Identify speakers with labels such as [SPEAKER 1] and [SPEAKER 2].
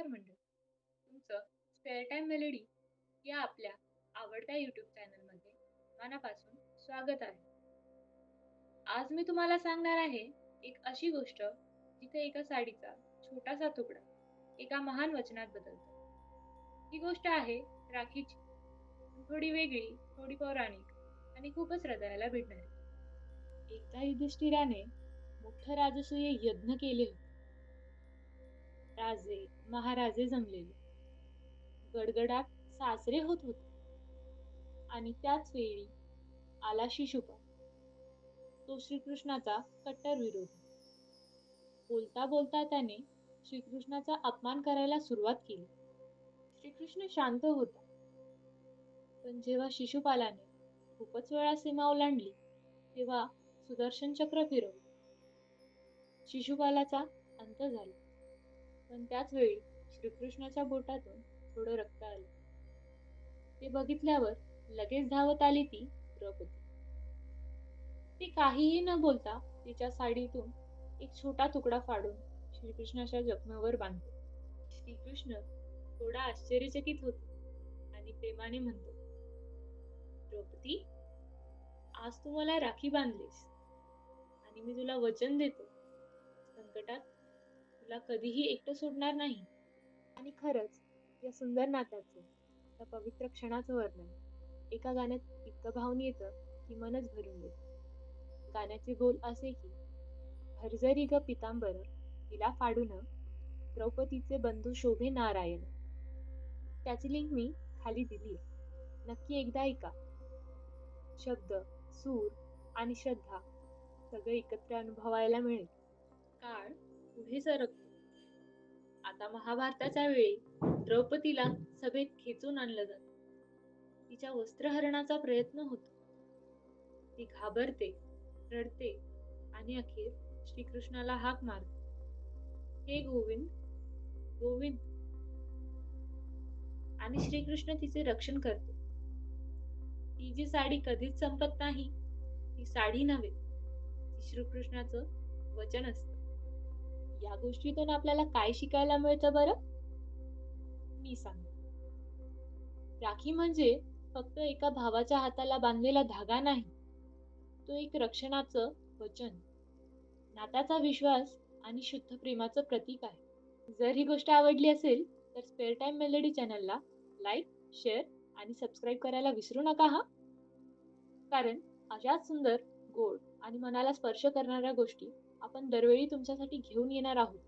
[SPEAKER 1] नमस्कार मंडळी. तुमचं स्पेअर टाईम मेलेडी या आपल्या आवडत्या यूट्यूब चॅनलमध्ये मनापासून स्वागत आहे. आज मी तुम्हाला सांगणार आहे एक अशी गोष्ट जिथे एका साडीचा छोटासा तुकडा एका महान वचनात बदलतो. ही गोष्ट आहे राखीची. थोडी वेगळी थोडी पौराणिक आणि खूपच हृदयाला भिडणारी. एकदा युधिष्ठिराने मोठं राजसूय यज्ञ केले होते. राजे महाराजे जमलेले. गडगडाट सासरे होत होते. आणि त्याच वेळी आला शिशुपाल. तो श्रीकृष्णाचा कट्टर विरोधी. बोलता बोलता त्याने श्रीकृष्णाचा अपमान करायला सुरुवात केली. श्रीकृष्ण शांत होता. पण जेव्हा शिशुपालाने खूपच वेळा सीमा ओलांडली तेव्हा सुदर्शन चक्र फिरवलं. शिशुपालाचा अंत झाला. पण त्याच वेळी श्रीकृष्णाच्या बोटातून थोडं रक्त आलं. ते बघितल्यावर लगेच धावत आली ती द्रौपदी. ती काहीही न बोलता तिच्या साडीतून एक छोटा तुकडा फाडून श्रीकृष्णाच्या जखमेवर बांधतो श्रीकृष्ण थोडा आश्चर्यचकित होतो आणि प्रेमाने म्हणतो द्रौपदी आज तू मला राखी बांधलीस आणि मी तुला वचन देतो संकटात तुला कधीही एकटं सोडणार नाही. आणि खरंच या सुंदर नात्याचं त्या पवित्र क्षणाचं वर्णन एका गाण्यात इतकं भावून येतं की मनच भरून येतं. गाण्याचे बोल असे की हरजरी ग पितांबर तिला फाडून द्रौपदीचे बंधू शोभे नारायण. त्याची लिंक मी खाली दिली नक्की एकदा ऐका. शब्द सूर आणि श्रद्धा सगळे एकत्र अनुभवायला मिळेल. काळ पुढे सरकतो आता महाभारताच्या वेळी द्रौपदीला सभेत खेचून आणलं जात. तिच्या वस्त्रहरणाचा प्रयत्न होतो. ती घाबरते रडते आणि अखेर श्रीकृष्णाला हाक मारते. हे गोविंद गोविंद. आणि श्रीकृष्ण तिचे रक्षण करते. ती जी साडी कधीच संपत नाही ती साडी नव्हे. श्रीकृष्णाचं वचन असतं. या गोष्टीतून आपल्याला काय शिकायला मिळतं बरं? मी सांग राखी म्हणजे फक्त एका भावाच्या हाताला बांधलेला धागा नाही तो एक रक्षणाचं वचन. नात्याचा विश्वास आणि शुद्ध प्रेमाचं प्रतीक आहे. जर ही गोष्ट आवडली असेल तर स्पेअर टाइम मेलडी चॅनलला लाईक शेअर आणि सबस्क्राईब करायला विसरू नका हा. कारण अशाच सुंदर गोड आणि मनाला स्पर्श करणाऱ्या गोष्टी आपण दरवेळी तुमच्यासाठी घेऊन येणार आहोत.